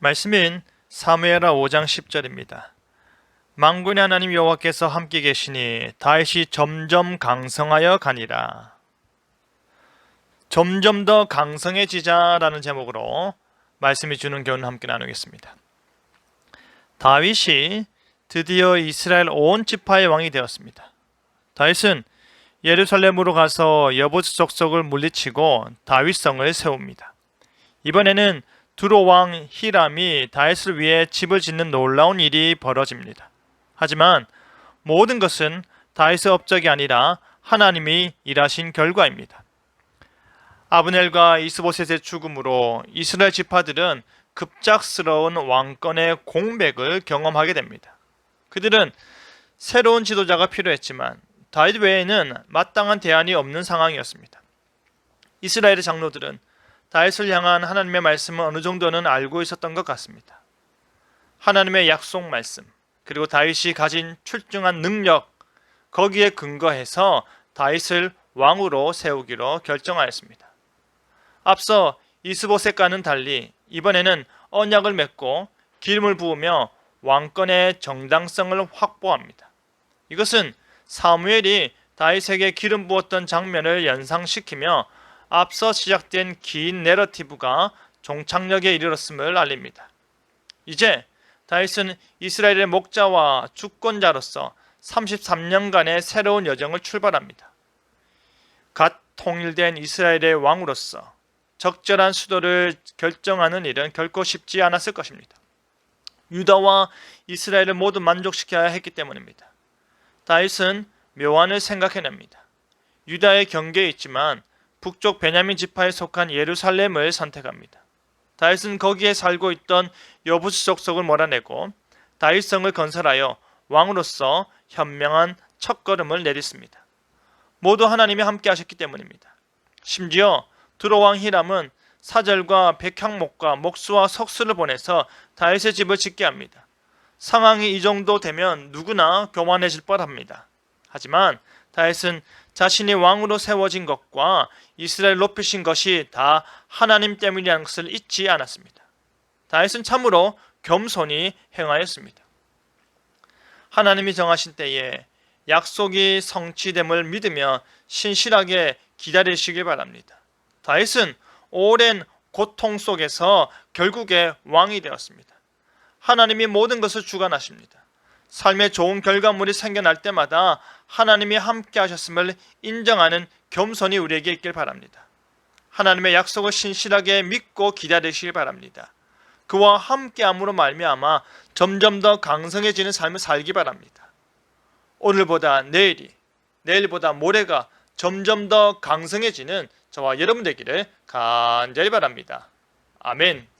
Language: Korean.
말씀인 사무엘하 5장 10절입니다. 망군의 하나님 여호와께서 함께 계시니 다윗이 점점 강성하여 가니라. 점점 더 강성해지자라는 제목으로 말씀이 주는 교훈 함께 나누겠습니다. 다윗이 드디어 이스라엘 온 지파의 왕이 되었습니다. 다윗은 예루살렘으로 가서 여보스 족속을 물리치고 다윗성을 세웁니다. 이번에는 두로 왕 히람이 다윗을 위해 집을 짓는 놀라운 일이 벌어집니다. 하지만 모든 것은 다윗의 업적이 아니라 하나님이 일하신 결과입니다. 아브넬과 이스보셋의 죽음으로 이스라엘 지파들은 급작스러운 왕권의 공백을 경험하게 됩니다. 그들은 새로운 지도자가 필요했지만 다윗 외에는 마땅한 대안이 없는 상황이었습니다. 이스라엘의 장로들은 다윗을 향한 하나님의 말씀을 어느 정도는 알고 있었던 것 같습니다. 하나님의 약속 말씀, 그리고 다윗이 가진 출중한 능력, 거기에 근거해서 다윗을 왕으로 세우기로 결정하였습니다. 앞서 이스보셋과는 달리 이번에는 언약을 맺고 기름을 부으며 왕권의 정당성을 확보합니다. 이것은 사무엘이 다윗에게 기름 부었던 장면을 연상시키며 앞서 시작된 긴 내러티브가 종착역에 이르렀음을 알립니다. 이제 다윗은 이스라엘의 목자와 주권자로서 33년간의 새로운 여정을 출발합니다. 갓 통일된 이스라엘의 왕으로서 적절한 수도를 결정하는 일은 결코 쉽지 않았을 것입니다. 유다와 이스라엘을 모두 만족시켜야 했기 때문입니다. 다윗은 묘안을 생각해냅니다. 유다의 경계에 있지만 북쪽 베냐민 지파에 속한 예루살렘을 선택합니다. 다윗은 거기에 살고 있던 여부스 족속을 몰아내고 다윗성을 건설하여 왕으로서 현명한 첫걸음을 내딛습니다. 모두 하나님이 함께 하셨기 때문입니다. 심지어 두로왕 히람은 사절과 백향목과 목수와 석수를 보내서 다윗의 집을 짓게 합니다. 상황이 이 정도 되면 누구나 교만해질 뻔합니다. 하지만 다윗은 자신이 왕으로 세워진 것과 이스라엘 높이신 것이 다 하나님 때문이라는 것을 잊지 않았습니다. 다윗은 참으로 겸손히 행하였습니다. 하나님이 정하신 때에 약속이 성취됨을 믿으며 신실하게 기다리시길 바랍니다. 다윗은 오랜 고통 속에서 결국에 왕이 되었습니다. 하나님이 모든 것을 주관하십니다. 삶에 좋은 결과물이 생겨날 때마다 하나님이 함께 하셨음을 인정하는 겸손이 우리에게 있길 바랍니다. 하나님의 약속을 신실하게 믿고 기다리시길 바랍니다. 그와 함께함으로 말미암아 점점 더 강성해지는 삶을 살기 바랍니다. 오늘보다 내일이, 내일보다 모레가 점점 더 강성해지는 저와 여러분 되기를 간절히 바랍니다. 아멘.